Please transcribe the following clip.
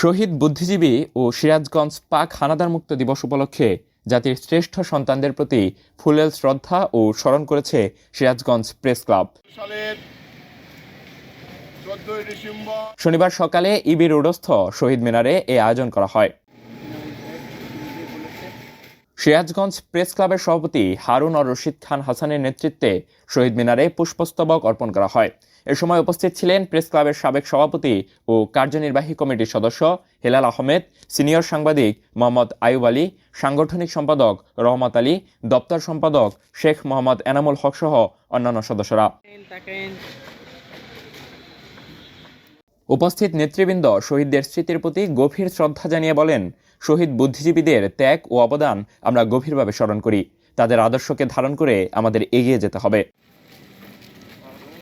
শহীদ বুদ্ধিজীবী ও সিরাজগঞ্জ পাক হানাদার মুক্ত দিবস উপলক্ষে জাতির শ্রেষ্ঠ সন্তানদের প্রতি ফুলেল শ্রদ্ধা ও স্মরণ করেছে সিরাজগঞ্জ প্রেস ক্লাব। শনিবার সকালে ইবি রোডস্থ শহীদ মিনারে এ আয়োজন করা হয়। সিরাজগঞ্জ প্রেস ক্লাবের সভাপতি হারুন আর রশিদ খান হাসানের নেতৃত্বে শহীদ মিনারে পুষ্পস্তবক অর্পণ করা হয়। এ সময় উপস্থিত ছিলেন প্রেস ক্লাবের সাবেক সভাপতি ও কার্যনির্বাহী কমিটির সদস্য হেলাল আহমেদ, সিনিয়র সাংবাদিক মোহাম্মদ আয়ুব আলী, সাংগঠনিক সম্পাদক রহমত আলী, দপ্তর সম্পাদক শেখ মোহাম্মদ এনামুল হক সহ অন্যান্য সদস্যরা। উপস্থিত নেতৃবৃন্দ শহীদদের স্মৃতির প্রতি গভীর শ্রদ্ধা জানিয়ে বলেন, শহীদ বুদ্ধিজীবীদের ত্যাগ ও অবদান আমরা গভীরভাবে স্মরণ করি। তাদের আদর্শকে ধারণ করে আমাদের এগিয়ে যেতে হবে।